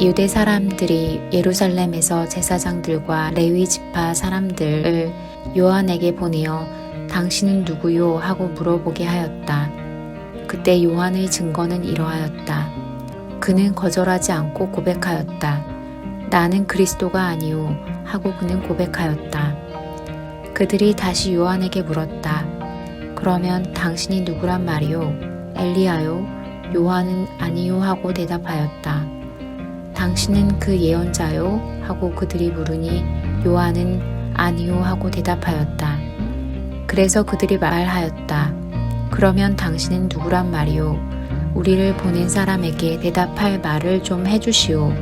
유대 사람들이 예루살렘에서 제사장들과 레위 지파 사람들을 요한에게 보내어 당신은 누구요? 하고 물어보게 하였다. 그때 요한의 증거는 이러하였다. 그는 거절하지 않고 고백하였다. 나는 그리스도가 아니오 하고 그는 고백하였다. 그들이 다시 요한에게 물었다. 그러면 당신이 누구란 말이오? 엘리야요? 요한은 아니요 하고 대답하였다. 당신은 그 예언자요? 하고 그들이 물으니 요한은 아니요 하고 대답하였다. 그래서 그들이 말하였다. 그러면 당신은 누구란 말이오? 우리를 보낸 사람에게 대답할 말을 좀 해주시오.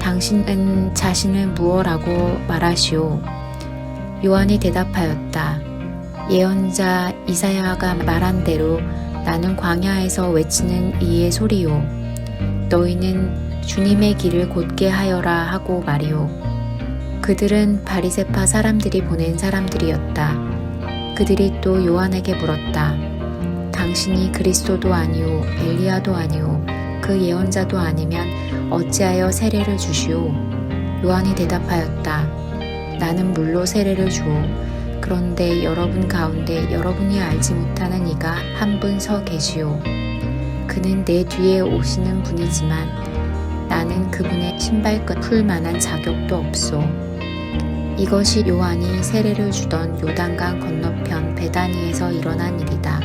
당신은 자신을 무엇라고 말하시오? 요한이 대답하였다. 예언자 이사야가 말한 대로 나는 광야에서 외치는 이의 소리요. 너희는 주님의 길을 곧게 하여라 하고 말이오. 그들은 바리세파 사람들이 보낸 사람들이었다. 그들이 또 요한에게 물었다. 당신이 그리스도도 아니오, 엘리야도 아니오, 그 예언자도 아니면 어찌하여 세례를 주시오? 요한이 대답하였다. 나는 물로 세례를 주오. 그런데 여러분 가운데 여러분이 알지 못하는 이가 한 분 서 계시오. 그는 내 뒤에 오시는 분이지만 나는 그분의 신발끈 풀 만한 자격도 없소. 이것이 요한이 세례를 주던 요단강 건너편 베다니에서 일어난 일이다.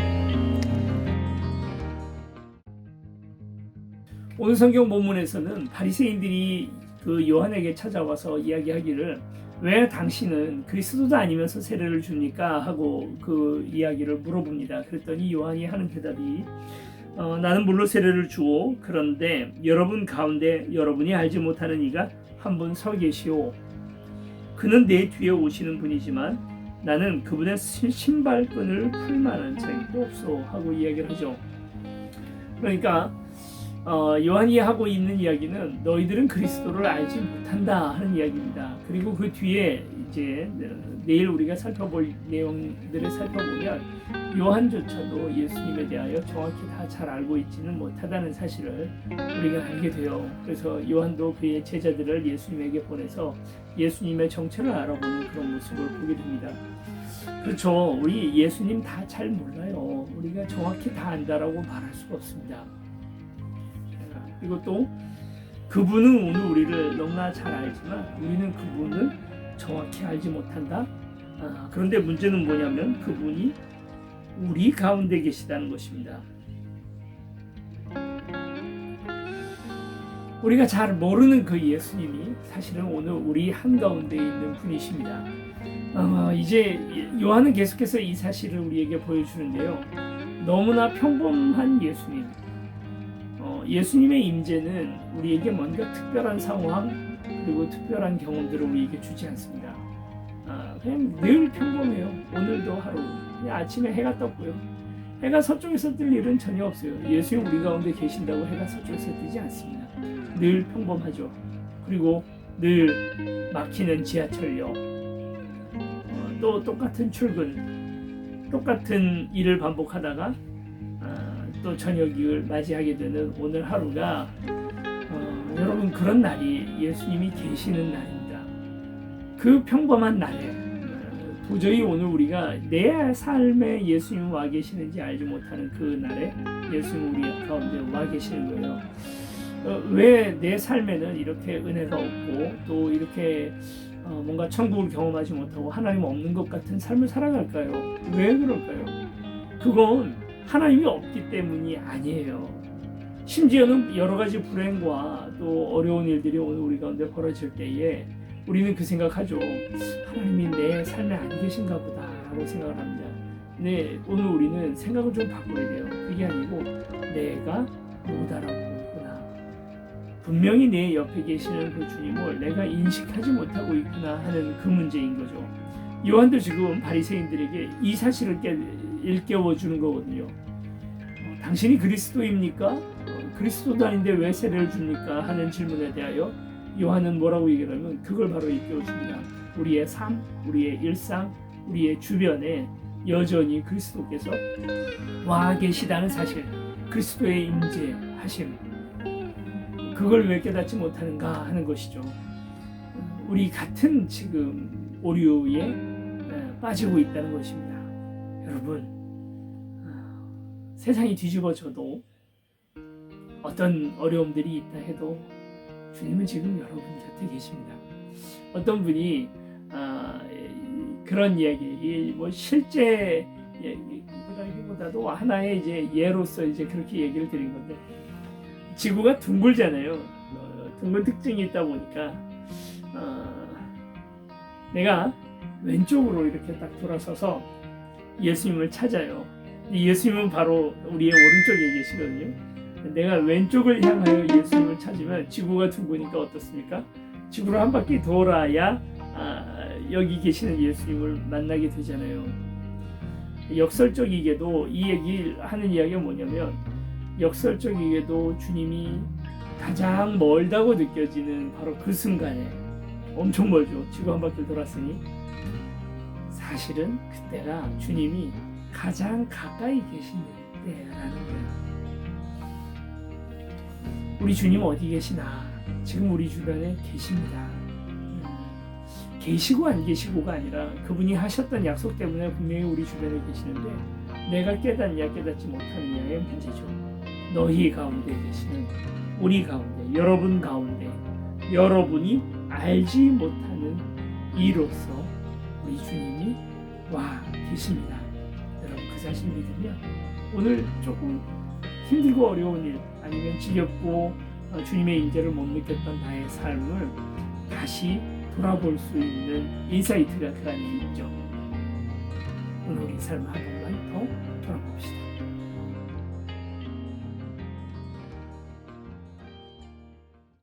오늘 성경 본문에서는 바리새인들이 그 요한에게 찾아와서 이야기하기를 왜 당신은 그리스도도 아니면서 세례를 줍니까 하고 그 이야기를 물어봅니다. 그랬더니 요한이 하는 대답이 어, 나는 물로 세례를 주오 그런데 여러분 가운데 여러분이 알지 못하는 이가 한 분 서 계시오 그는 내 뒤에 오시는 분이지만 나는 그분의 신- 신발끈을 풀 만한 자격도 없어 하고 이야기를 하죠. 그러니까 어, 요한이 하고 있는 이야기는 너희들은 그리스도를 알지 못한다 하는 이야기입니다. 그리고 그 뒤에 이제 내일 우리가 살펴볼 내용들을 살펴보면 요한조차도 예수님에 대하여 정확히 다 잘 알고 있지는 못하다는 사실을 우리가 알게 돼요. 그래서 요한도 그의 제자들을 예수님에게 보내서 예수님의 정체를 알아보는 그런 모습을 보게 됩니다. 그렇죠. 우리 예수님 다 잘 몰라요. 우리가 정확히 다 안다라고 말할 수가 없습니다. 또 그분은 오늘 우리를 너무나 잘 알지만 우리는 그분을 정확히 알지 못한다. 아, 그런데 문제는 뭐냐면 그분이 우리 가운데 계시다는 것입니다. 우리가 잘 모르는 그 예수님이 사실은 오늘 우리 한가운데 있는 분이십니다. 어, 이제 요한은 계속해서 이 사실을 우리에게 보여주는데요. 너무나 평범한 예수님, 어, 예수님의 임재는 우리에게 뭔가 특별한 상황 그리고 특별한 경험들을 우리에게 주지 않습니다. 아, 그냥 늘 평범해요. 오늘도 하루 그냥 아침에 해가 떴고요. 해가 서쪽에서 뜰 일은 전혀 없어요. 예수님 우리 가운데 계신다고 해가 서쪽에서 뜨지 않습니다. 늘 평범하죠. 그리고 늘 막히는 지하철역, 어, 또 똑같은 출근, 똑같은 일을 반복하다가 아, 또 저녁을 맞이하게 되는 오늘 하루가 어, 여러분 그런 날이 예수님이 계시는 날입니다. 그 평범한 날에 어, 도저히 오늘 우리가 내 삶에 예수님 와 계시는지 알지 못하는 그 날에 예수님 우리 가운데 와 계시는 거예요. 어, 왜내 삶에는 이렇게 은혜가 없고 또 이렇게 어, 뭔가 천국을 경험하지 못하고 하나님 없는 것 같은 삶을 살아갈까요? 왜 그럴까요? 그건 하나님이 없기 때문이 아니에요. 심지어는 여러 가지 불행과 또 어려운 일들이 오늘 우리 가운데 벌어질 때에 우리는 그 생각하죠. 하나님이 내 삶에 안 계신가 보다라고 생각을 합니다. 네, 오늘 우리는 생각을 좀 바꿔야 돼요. 그게 아니고 내가 못 알아보고 있구나. 분명히 내 옆에 계시는 그 주님을 내가 인식하지 못하고 있구나 하는 그 문제인 거죠. 요한도 지금 바리새인들에게 이 사실을 깨, 일깨워 주는 거거든요. 어, 당신이 그리스도입니까? 어, 그리스도도 아닌데 왜 세례를 줍니까? 하는 질문에 대하여 요한은 뭐라고 얘기하냐면 그걸 바로 일깨워 줍니다. 우리의 삶, 우리의 일상, 우리의 주변에 여전히 그리스도께서 와 계시다는 사실, 그리스도의 임재 하심, 그걸 왜 깨닫지 못하는가 하는 것이죠. 우리 같은 지금 오류에 에, 빠지고 있다는 것입니다. 여러분, 어, 세상이 뒤집어져도 어떤 어려움들이 있다 해도 주님은 지금 여러분 곁에 계십니다. 어떤 분이 아, 이- 그런 이야기, 이뭐 실제 얘기라기보다도 하나의 이제 예로서 이제 그렇게 얘기를 드린 건데 지구가 둥글잖아요. 어, 둥근 특징이 있다 보니까 어, 내가 왼쪽으로 이렇게 딱 돌아서서 예수님을 찾아요. 이 예수님은 바로 우리의 오른쪽에 계시거든요. 내가 왼쪽을 향하여 예수님을 찾으면 지구가 둥그니까 어떻습니까? 지구를 한 바퀴 돌아야 아, 여기 계시는 예수님을 만나게 되잖아요. 역설적이게도 이 얘기를 하는 이야기가 뭐냐면 역설적이게도 주님이 가장 멀다고 느껴지는 바로 그 순간에 엄청 멀죠. 지구 한 바퀴 돌았으니 사실은 그때가 주님이 가장 가까이 계신 때라는 거예요. 우리 주님 어디 계시나? 지금 우리 주변에 계십니다. 음, 계시고 안 계시고가 아니라 그분이 하셨던 약속 때문에 분명히 우리 주변에 계시는데 내가 깨닫냐 깨닫지 못하느냐의 문제죠. 너희 가운데 계시는 우리 가운데 여러분 가운데 여러분이 알지 못하는 이로서 우리 주님이 와 계십니다. 여러분 그 사실 믿으면 오늘 조금 힘들고 어려운 일 아니면 지겹고 어, 주님의 인재를 못 느꼈던 나의 삶을 다시 돌아볼 수 있는 인사이트가 그 안에 있죠. 오늘 우리 삶을 한 번만 더 돌아봅시다.